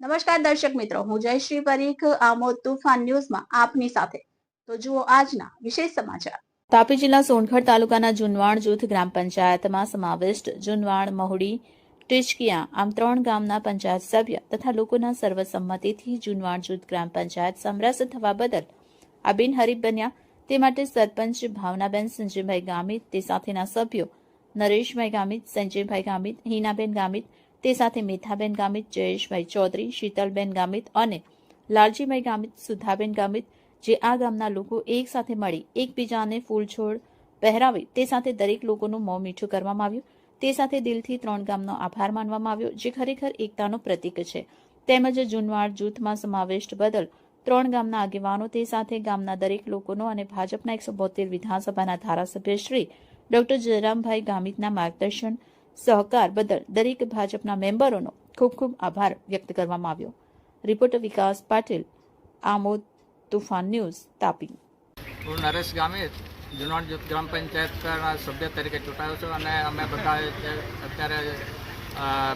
નમસ્કાર દર્શક મિત્રો, હું જયશ્રી પરીખ, આમોદ તુફાન ન્યૂઝમાં આપની સાથે. તો જુઓ આજના વિશેષ સમાચાર. તાપી જિલ્લા સોનગઢ તાલુકાના જુનવાણ જૂથ ગ્રામ પંચાયતમાં સમાવિષ્ટ જુનવાણ મહુડી ટીચકિયા, આમ ત્રણ ગામના પંચાયત સભ્ય તથા લોકોના સર્વસંમતિથી જુનવાણ જૂથ ગ્રામ પંચાયત સમરસ થવા બદલ આ બિનહરીફ બન્યા. તે માટે સરપંચ ભાવનાબેન સંજયભાઈ ગામિત, તે સાથેના સભ્યો નરેશભાઈ ગામિત, સંજયભાઈ ગામિત, હિનાબેન ગામિત તે સાથે મેથાબેન ગામિત, જયેશભાઈ ચૌધરી, શીતલબેન ગામિત અને લાલજીભાઈ ગામિત, સુધાબેન ગામિત જે આ ગામના લોકો એક સાથે મળી એકબીજાને ફૂલ છોડ પહેરાવી તે સાથે દરેક લોકોનું મોં મીઠું કરવામાં આવ્યું. તે સાથે દિલથી ત્રણ ગામનો આભાર માનવામાં આવ્યો, જે ખરેખર એકતાનું પ્રતીક છે. તેમજ જુનવાડ જૂથમાં સમાવિષ્ટ બદલ ત્રણ ગામના આગેવાનો તે સાથે ગામના દરેક લોકોનો અને ભાજપના એકસો બોતેર વિધાનસભાના ધારાસભ્ય શ્રી ડોક્ટર જયરામભાઈ ગામિતના માર્ગદર્શન સહકાર બદલ દરેક ભાજપના મેમ્બરોનો ખૂબ ખૂબ આભાર વ્યક્ત કરવામાં આવ્યો. Reporter Vikas Patil, Amod Toofan news, Tapi. હું નરેશ ગામિત જુનાડ ગ્રામ પંચાયતના સભ્ય તરીકે ચૂંટાયો છું અને અમે બધા અત્યારે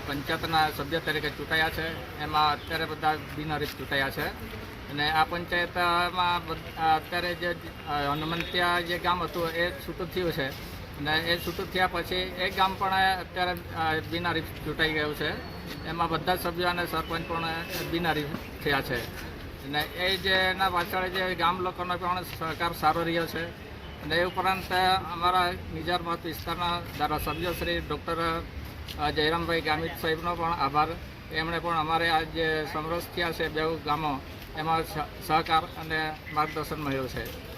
પંચાયતના સભ્ય તરીકે ચૂંટાયા છે. એમાં અત્યારે બધા બિનહરીફ ચૂંટાયા છે. અને આ પંચાયતમાં અત્યારે જે હનુમંતિયા જે ગામ હતું એ છૂટું થયું છે. અને એ છૂટું થયા પછી એ ગામ પણ અત્યારે બિનારી ચૂંટાઈ ગયું છે. એમાં બધા સભ્યો અને સરપંચ પણ બિનારી થયા છે. અને એ જે એના પાછળ જે ગામ લોકોનો પણ સહકાર સારો રહ્યો છે. અને એ ઉપરાંત અમારા નિજાર વિસ્તારના ધારાસભ્ય શ્રી ડૉક્ટર જયરામભાઈ ગામિત સાહેબનો પણ આભાર. એમણે પણ અમારે આ જે સમરસ થયા છે બે ગામો, એમાં સહ- સહકાર અને માર્ગદર્શન મળ્યું છે.